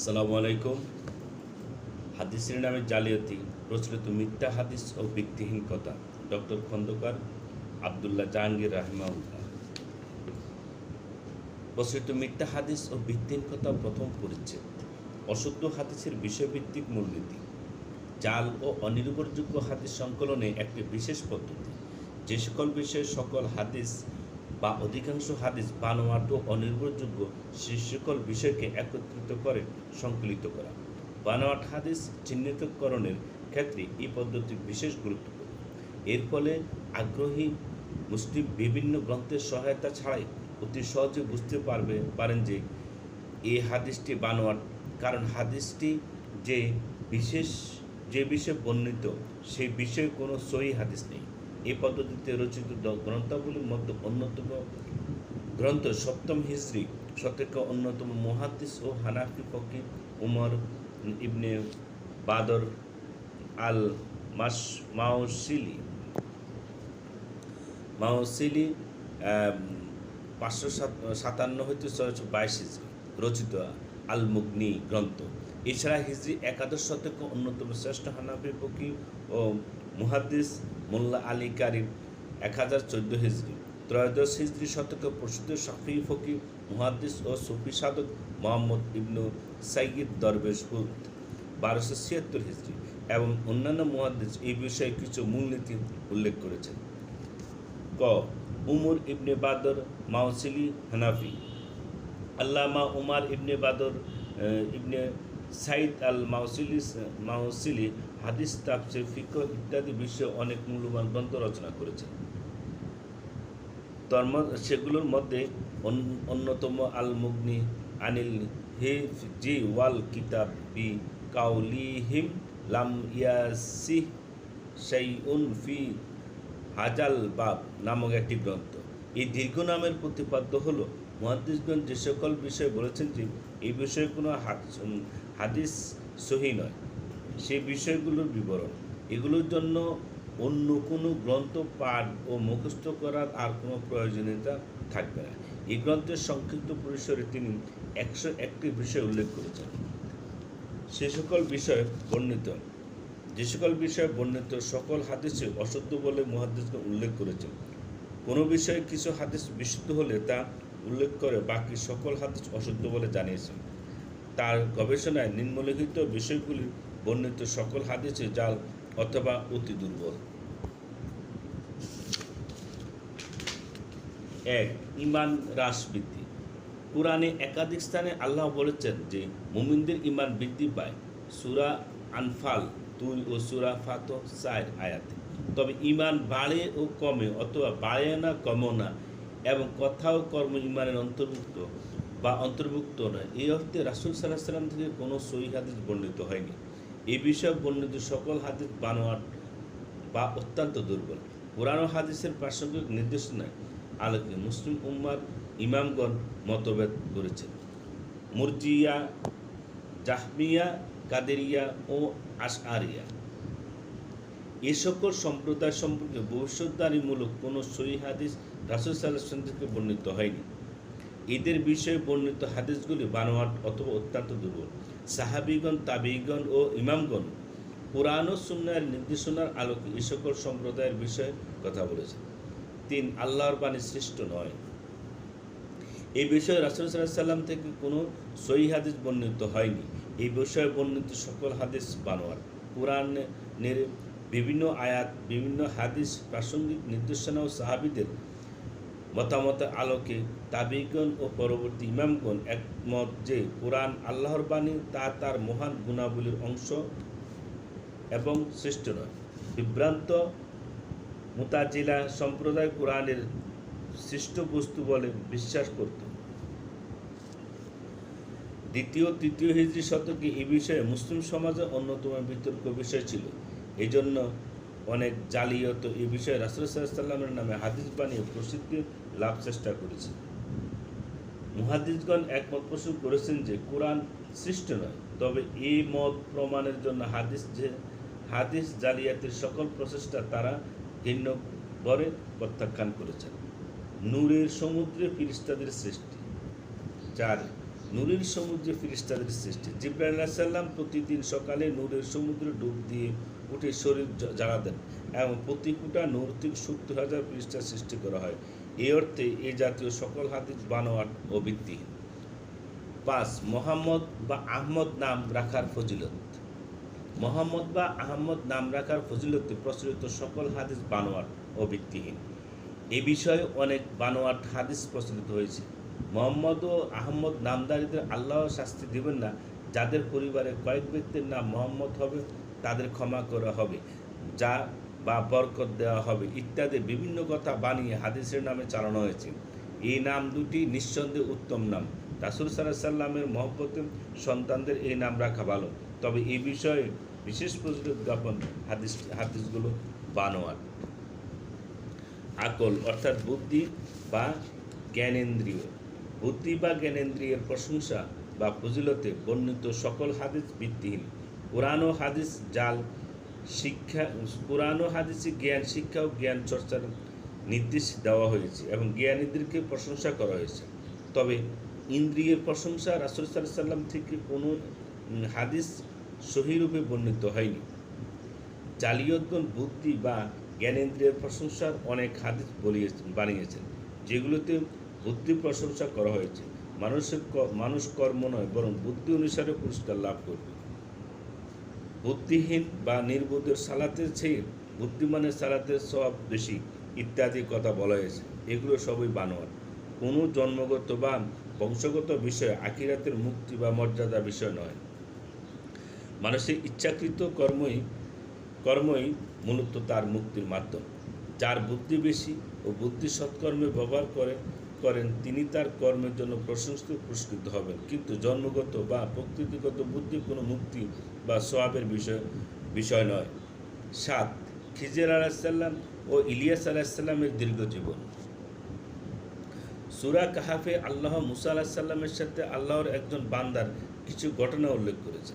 আসসালামু আলাইকুম। হাদিসের নামে জালিয়াতি, প্রচলিত মিথ্যা হাদিস ও ব্যক্তিহীন কথা ডক্টর খন্দকার আবদুল্লাহ জাহাঙ্গীর রাহিমাউল্লাহ প্রচলিত মিথ্যা হাদিস ও ভিত্তিহীন কথা প্রথম পরিচ্ছেদ। অশুদ্ধ হাদিসের বিষয়ভিত্তিক মূলনীতি। জাল ও অনির্ভরযোগ্য হাদিস সংকলনে একটি বিশেষ পদ্ধতি। যে সকল বিষয়ে সকল হাদিস বা অধিকাংশ হাদিস বানোয়াট অনির্ভরযোগ্য সকল বিষয়কে একত্রিত করে সংকলিত করা। বানোয়াট হাদিস চিহ্নিতকরণের ক্ষেত্রে এই পদ্ধতি বিশেষ গুরুত্বপূর্ণ। এর ফলে আগ্রহী মুসলিম বিভিন্ন গ্রন্থের সহায়তা ছাড়াই অতি সহজে বুঝতে পারবে, পারেন যে এই হাদিসটি বানোয়াট, কারণ হাদিসটি যে বিশেষ, যে বিষয়ে বর্ণিত, সেই বিষয়ে কোনো সহি হাদিস নেই। এই পদ্ধতিতে রচিত গ্রন্থাবলীর মধ্যে অন্যতম গ্রন্থ সপ্তম হিজরি শতকে অন্যতম মুহাদ্দিস ও হানাফি ফকির উমর ইবনে বাদর আল মাস মাওসিলি। মাওসিলি পাঁচশো সাত সাতান্ন হইতে ছয়শো বাইশ রচিত আল মুগনি গ্রন্থ। এছাড়া হিজরি একাদশ শতকে অন্যতম শ্রেষ্ঠ হানাফি ফকির ও মুহাদ্দিস মোল্লা আলী কারিম এক হাজার চোদ্দ হিজরি। ত্রয়োদশ হিজরি শতকে প্রসিদ্ধ শাফি ফকি মুহাদ্দিস ও সুফি সাধক মোহাম্মদ ইবনু সাইয়িদ দরবেশ হুদ। বারোশো ছিয়াত্তর হিজরি এবং অন্যান্য মুহাদ্দিস এই বিষয়ে কিছু মূলনীতি উল্লেখ করেছেন। ক, উমর ইবনে বাদর মাউসিলি হানাফি। আল্লামা উমার ইবনে বাদর ইবনে সাইদ আল মাউসিলি মাউসিলি হাদিস, তাফসির, ফিকহ ইত্যাদি বিষয়ে অনেক মূল্যবান গ্রন্থ রচনা করেছেন। তন্ম সেগুলোর মধ্যে অন্যতম আল মুগনি আনিল হিফ, জি ওয়াল কিতাব বি কাউলিহিম লাম ইয়াসিহ শাইউন ফি হাজাল বাব নামক একটি গ্রন্থ। এই দীর্ঘ নামের প্রতিপাদ্য হল মহাদিসগঞ্জ যে সকল বিষয়ে বলেছেন যে, এই বিষয়ে কোনো হাদিস সহি নয়। সেই বিষয়গুলোর বিবরণ। এগুলোর জন্য অন্য কোনো গ্রন্থ পাঠ ও মুখস্থ করার আর কোনো প্রয়োজনীয়তা থাকবে না। এই গ্রন্থের সংক্ষিপ্ত পরিসরে তিনি একশো একটি বিষয় উল্লেখ করেছেন। সে সকল বিষয় বর্ণিত। যে সকল বিষয়ে বর্ণিত সকল হাদিসে অশুদ্ধ বলে মহাদিসকে উল্লেখ করেছেন। কোনো বিষয়ে কিছু হাদিস বিশুদ্ধ হলে তা উল্লেখ করে বাকি সকল হাদিস অশুদ্ধ বলে জানিয়েছেন। তার গবেষণায় নিম্নলিখিত বিষয়গুলি বর্ণিত সকল হাদিসে জাল অথবা অতি দুর্বল। এক, ইমান হ্রাস বৃদ্ধি। কোরআনে একাধিক স্থানে আল্লাহ বলেছেন যে, মুমিনদের ইমান বৃদ্ধি পায় সুরা আনফাল দুই ও সুরা ফাত চার আয়াতে। তবে ইমান বাড়ে ও কমে অথবা বাড়ে না কমও না এবং কথা ও কর্ম ইমানের অন্তর্ভুক্ত। বা অন্তর্ভুক্ত নয়। এই অর্থে রাসুল সাল্লাহ সাল্লাম থেকে কোনো সহি হাদিস বর্ণিত হয়নি। এই বিষয়ে বর্ণিত সকল হাদিস বানোয়াট বা অত্যন্ত দুর্বল। পুরানো হাদিসের প্রাসঙ্গিক নির্দেশনায় আলোকে মুসলিম উম্মার ইমামগণ মতভেদ করেছেন। মুরজিয়া, জাহমিয়া, কাদেরিয়া ও আশআরিয়া। এ সকল সম্প্রদায় সম্পর্কে ভবিষ্যৎবাণীমূলক কোনো সহি হাদিস রাসুল সাল্লাহ থেকে বর্ণিত হয়নি। এদের বিষয়ে বর্ণিত হাদিসগুলি বানোয়াট অথবা অত্যন্ত দুর্বল। সাহাবিগণ তাবিগণ ও ইমামগণ কোরআন ও সুন্নার নির্দেশনার আলোকে এ সকল সম্প্রদায়ের বিষয়ে কথা বলেছেন। তিন, আল্লাহর বাণী সৃষ্ট নয়। এই বিষয়ে রাসুল সাল্লাম থেকে কোনো সহি হাদিস বর্ণিত হয়নি। এই বিষয়ে বর্ণিত সকল হাদিস বানোয়ার কোরআনের বিভিন্ন আয়াত, বিভিন্ন হাদিস, প্রাসঙ্গিক নির্দেশনা ও সাহাবিদের মতামতের আলোকে তাবিগণ ও পরবর্তী ইমামগণ একমত যে কোরআন আল্লাহর বাণী তা তার মহান গুণাবলীর অংশ এবং শ্রেষ্ঠ নয়। বিভ্রান্ত মুতাজিলা সম্প্রদায় কোরআনের সৃষ্ট বস্তু বলে বিশ্বাস করত। দ্বিতীয়, তৃতীয় হিজরি শতকে এই বিষয়ে মুসলিম সমাজে অন্যতম বিতর্ক বিষয় ছিল। এই জন্য অনেক জালিয়ত এই বিষয়ে রাসুল সাল্লামের নামে হাদিস বানিয়ে প্রসিদ্ধি লাভ চেষ্টা করেছে মুহাদিসগণ একমত পোষণ করেছেন যে কোরআন সৃষ্ট নয়, তবে এই মত প্রমাণের জন্য হাদিস যে, হাদিস জালিয়াতের সকল প্রচেষ্টা তারা ঘৃণ্য করে প্রত্যাখ্যান করেছেন। নূরের সমুদ্রে ফিরিস্তাদের সৃষ্টি। চার, নূরের সমুদ্রে ফিরিস্তাদের সৃষ্টি। জিব্রাইল সাল্লাম প্রতিদিন সকালে নূরের সমুদ্রে ডুব দিয়ে উঠে শরীর জ- জ্বালা দেন এবং প্রতি ফুটা নূর থেকে সত্তর হাজার পৃষ্ঠা সৃষ্টি করা হয়। এই অর্থে এই জাতীয় সকল হাদিস বানোয়াট ও ভিত্তিহীন। পাঁচ, মোহাম্মদ বা আহমদ নাম রাখার ফজিলত। মোহাম্মদ বা আহমদ নাম রাখার ফজিলতে প্রচলিত সকল হাদিস বানোয়াট ও ভিত্তিহীন। এ বিষয়ে অনেক বানোয়াট হাদিস প্রচলিত হয়েছে। মোহাম্মদ ও আহমদ নামদারিদের আল্লাহ শাস্তি দেবেন না। যাদের পরিবারে কয়েক ব্যক্তির নাম মোহাম্মদ হবে তাদের ক্ষমা করা হবে, যা বা বরকত দেওয়া হবে ইত্যাদি বিভিন্ন কথা বানিয়ে হাদিসের নামে চালানো হয়েছে। এই নাম দুটি নিঃসন্দেহে উত্তম নাম। রাসুল সাল্লাহ সাল্লামের মহব্বতে সন্তানদের এই নাম রাখা ভালো। তবে এই বিষয়ে বিশেষ প্রচলিত জ্ঞাপন হাদিস, হাদিসগুলো বানোয়ার আকল অর্থাৎ বুদ্ধি বা জ্ঞানেন্দ্রিয়। বুদ্ধি বা জ্ঞানেন্দ্রিয়ের প্রশংসা বা ফজিলতে বর্ণিত সকল হাদিস ভিত্তিহীন। কোরআন হাদিস জাল, শিক্ষা, কোরআন হাদিসে জ্ঞান, শিক্ষা ও জ্ঞান চর্চার নির্দেশ দেওয়া হয়েছে এবং জ্ঞানীদেরকে প্রশংসা করা হয়েছে। তবে ইন্দ্রিয়ের প্রশংসা রাসুল সাল্লাম থেকে কোনো হাদিস সহিরূপে বর্ণিত হয়নি। জালিয়তগণ বুদ্ধি বা জ্ঞানেন্দ্রিয়ের প্রশংসার অনেক হাদিস বলিয়েছেন বানিয়েছেন, যেগুলোতে বুদ্ধি প্রশংসা করা হয়েছে। মানুষের মানুষ কর্ম নয়, বরং বুদ্ধি অনুসারে পুরস্কার লাভ করবে। বুদ্ধিহীন বা নির্বোধের সালাতের চেয়ে বুদ্ধিমানের সালাতের সব বেশি ইত্যাদি কথা বলা হয়েছে। এগুলো সবই বানোয়ার কোনো জন্মগত বা বংশগত বিষয় আখিরাতের মুক্তি বা মর্যাদা বিষয় নয়। মানুষের ইচ্ছাকৃত কর্মই কর্মই মূলত তার মুক্তির মাধ্যম। যার বুদ্ধি বেশি ও বুদ্ধি সৎকর্মে ব্যবহার করে করেন, তিনি তার কর্মের জন্য প্রশংসিত পুরস্কৃত হবেন। কিন্তু জন্মগত বা প্রকৃতিগত বুদ্ধি কোনো মুক্তি বা সোয়াবের বিষয় বিষয় নয়। সাত, খিজের আলাহিসাল্লাম ও ইলিয়াস আলাহিসাল্লামের দীর্ঘ জীবন। সুরা কাহাফে আল্লাহ মুসা আলাহিসাল্লামের সাথে আল্লাহর একজন বান্দার কিছু ঘটনা উল্লেখ করেছে।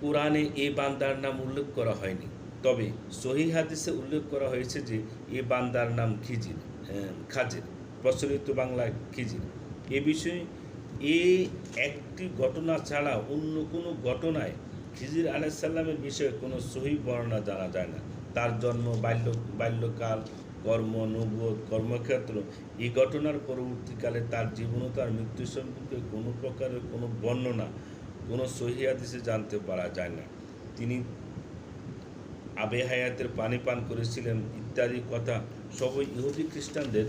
কোরআনে এ বান্দার নাম উল্লেখ করা হয়নি। তবে সহি হাদিসে উল্লেখ করা হয়েছে যে, এ বান্দার নাম খিজির। খাজির প্রচলিত বাংলায় খিজির এ বিষয়ে এই একটি ঘটনা ছাড়া অন্য কোনো ঘটনায় খিজির আলাইসাল্লামের বিষয়ে কোনো সহি বর্ণনা জানা যায় না। তার জন্ম, বাল্য, বাল্যকাল, কর্ম নবোধ কর্মক্ষেত্র, এই ঘটনার পরবর্তীকালে তার জীবন ও তার মৃত্যু সম্পর্কে কোনো প্রকারের কোনো বর্ণনা, কোনো সহি জানতে পারা যায় না। তিনি আবে হায়াতের পানি পান করেছিলেন ইত্যাদি কথা সবই ইহুদি খ্রিস্টানদের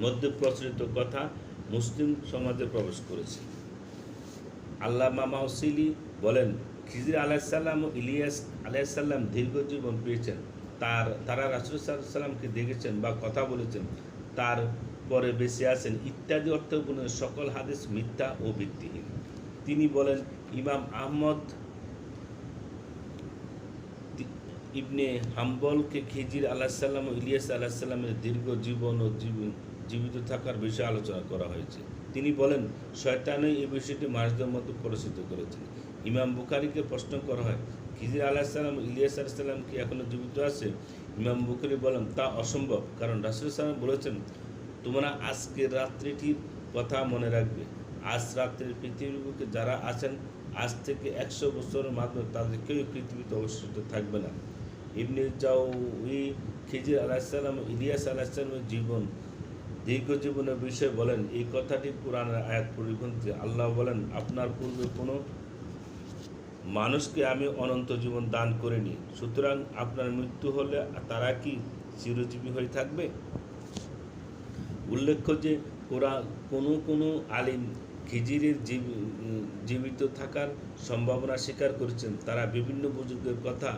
মধ্যে প্রচলিত কথা, মুসলিম সমাজে প্রবেশ করেছে। আল্লাহ মামাউসিলি বলেন, খিজির আলাহিসাল্লাম ও ইলিয়াস আলাইসাল্লাম দীর্ঘ জীবন পেয়েছেন। তার, তারা রাসুল সাল্লামকে দেখেছেন বা কথা বলেছেন। তার পরে বেঁচে আছেন ইত্যাদি অর্থগুলো সকল হাদিস মিথ্যা ও ভিত্তিহীন। তিনি বলেন, ইমাম আহমদ তি- ইবনে হাম্বলকে খিজির আলাহিসাল্লাম ও ইলিয়াস আলাহিসাল্লামের দীর্ঘ জীবন ও জীব- জীবিত থাকার বিষয়ে আলোচনা করা হয়েছে। তিনি বলেন, শয়তানই এই বিষয়টি মানুষদের মধ্যে প্ররোচিত করেছেন ইমাম বুখারিকে প্রশ্ন করা হয়, খিজির আলাহিসাল্লাম ইলিয়াস আলাহিসাল্লাম কি এখনও জীবিত আছে? ইমাম বুখারি বলেন, তা অসম্ভব, কারণ রাসুল সাল্লাম বলেছেন, তোমরা আজকের রাত্রিটির কথা মনে রাখবে। আজ রাত্রির পৃথিবীর বুকে যারা আছেন, আজ থেকে একশো বছরের মাধ্যমে তাদের কেউ পৃথিবীতে অবশিষ্ট থাকবে না। ইবনে জাউই খিজির আলাহিসাল্লাম ইলিয়াস আলাহিসাল্লামের জীবন, দীর্ঘ জীবনের বিষয়ে বলেন, এই কথাটি কোরআনের আয়াত পরিপন্থী। আল্লাহ বলেন, আপনার পূর্বে কোনো মানুষকে আমি অনন্ত জীবন দান করিনি। সুতরাং আপনার মৃত্যু হলে তারা কি চিরজীবী হয়ে থাকবে? উল্লেখ্য যে কোরআন কোনো কোনো আলিম খিজিরের জীব- জীবিত থাকার সম্ভাবনা স্বীকার করেছেন। তারা বিভিন্ন বুজুর্গের কথা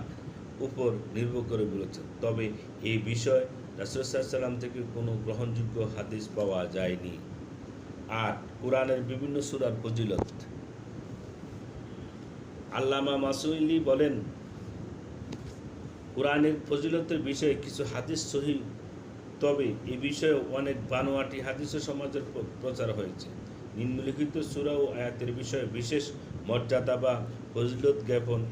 উপর নির্ভর করে বলেছেন। তবে এই বিষয় রাসুসাল্লাম থেকে কোনো গ্রহণযোগ্য হাদিস পাওয়া যায়নি। আর কোরআনের বিভিন্ন সুরার ফজিলত। আল্লামা মাসুইলি বলেন, কোরআনের ফজিলতের বিষয়ে কিছু হাদিস সহি, তবে এ বিষয়ে অনেক বানোয়াটি হাদিসও সমাজের প্রচার হয়েছে। নিম্নলিখিত সুরা ও আয়াতের বিষয়ে বিশেষ মর্যাদা বা ফজিলত জ্ঞাপন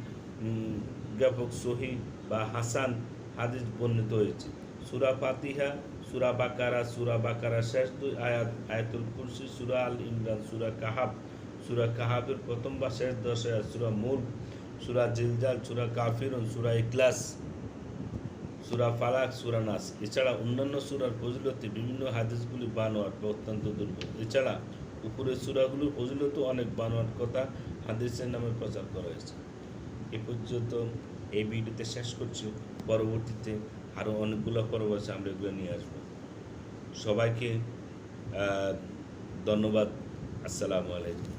উম, জ্ঞাপক সহি বা হাসান হাদিস বর্ণিত হয়েছে। সুরা ফাতিহা সুরা বাকারা সুরা বাকারা শেষ দুই আয়াত আয়াতুল কুরসি সুরা আল ইমরান সুরা কাহাব। সুরা কাহাবের প্রথম বা শেষ দশ আয়াত সুরা মূল সুরা জিলজাল সুরা কাফিরুন সুরা ইকলাস সুরা ফালাক সুরা নাস। এছাড়া অন্যান্য সুরার ফজিলতে বিভিন্ন হাদিসগুলি বানোয়াট বা অত্যন্ত দুর্বল। এছাড়া উপরের সুরাগুলোর ফজিলত অনেক বানোয়াট কথা হাদিসের নামে প্রচার করা হয়েছে। এ পর্যন্ত এই ভিডিওতে শেষ করছি। পরবর্তীতে আরও অনেকগুলো পর্ব আছে, আমরা এগুলো নিয়ে আসব। সবাইকে ধন্যবাদ। আসসালামু আলাইকুম।